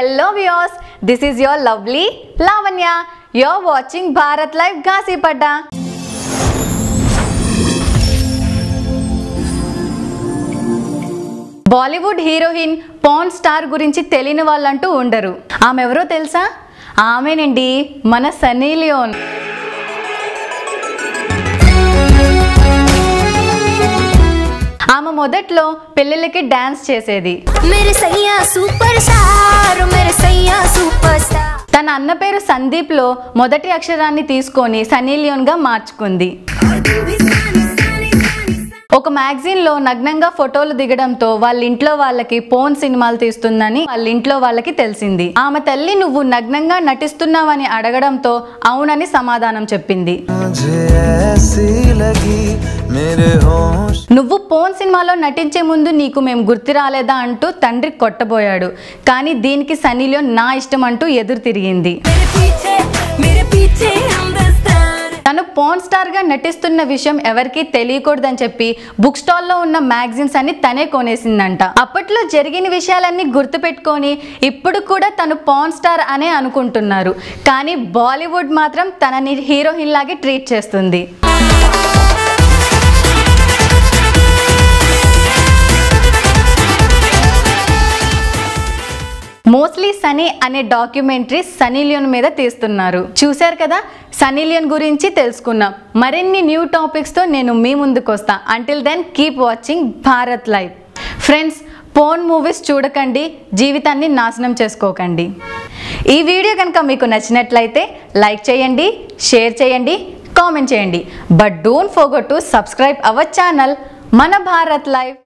Hello views this is your lovely Lavanya your watching Bharat live గాసిపడ్డ Bollywood heroine pan star గురించి తెలియని వాళ్ళంటూ ఉండరు. ఆమె ఎవరో తెలుసా? ఆమెనండి మన సన్నీ లియోన్. మొదట్లో పిల్లలకి డాన్స్ చేసేది. సూపర్ స్టార్ సూపర్ తన అన్న పేరు సందీప్లో మొదటి అక్షరాన్ని తీసుకొని సనీలియోన్గా మార్చుకుంది. ఒక మ్యాగజైన్లో నగ్నంగా ఫోటోలు దిగడంతో వాళ్ళ ఇంట్లో వాళ్ళకి పోన్ సినిమాలు తీస్తుందని వాళ్ళ ఇంట్లో వాళ్ళకి తెలిసింది. ఆమె తల్లి నువ్వు నగ్నంగా నటిస్తున్నావని అడగడంతో అవునని సమాధానం చెప్పింది. నువ్వు పోన్ సినిమాలో నటించే ముందు నీకు మేము గుర్తు రాలేదా అంటూ తండ్రి కొట్టబోయాడు. కానీ దీనికి సనీలో నా ఇష్టం అంటూ ఎదురు తిరిగింది. పవన్ స్టార్గా నటిస్తున్న విషయం ఎవరికీ తెలియకూడదని చెప్పి బుక్ స్టాల్లో ఉన్న మ్యాగజైన్స్ అన్ని తనే కొనేసిందంట. అప్పట్లో జరిగిన విషయాలన్నీ గుర్తుపెట్టుకొని ఇప్పుడు కూడా తను పవన్ స్టార్ అనే అనుకుంటున్నారు. కానీ బాలీవుడ్ మాత్రం తనని హీరోయిన్ లాగే ట్రీట్ చేస్తుంది. మోస్ట్లీ సనీ అనే డాక్యుమెంటరీ సనీ లియోన్ మీద తీస్తున్నారు. చూశారు కదా? సనీ లియోన్ గురించి తెలుసుకున్నాం మరిన్ని న్యూ టాపిక్స్తో నేను మీ ముందుకు వస్తా. Until then keep watching Bharat live friends porn movies చూడకండి జీవితాన్ని నాశనం చేసుకోకండి. ఈ వీడియో కనుక మీకు నచ్చినట్లయితే లైక్ చేయండి షేర్ చేయండి కామెంట్ చేయండి. But don't forget to subscribe our channel మన భారత్ లైవ్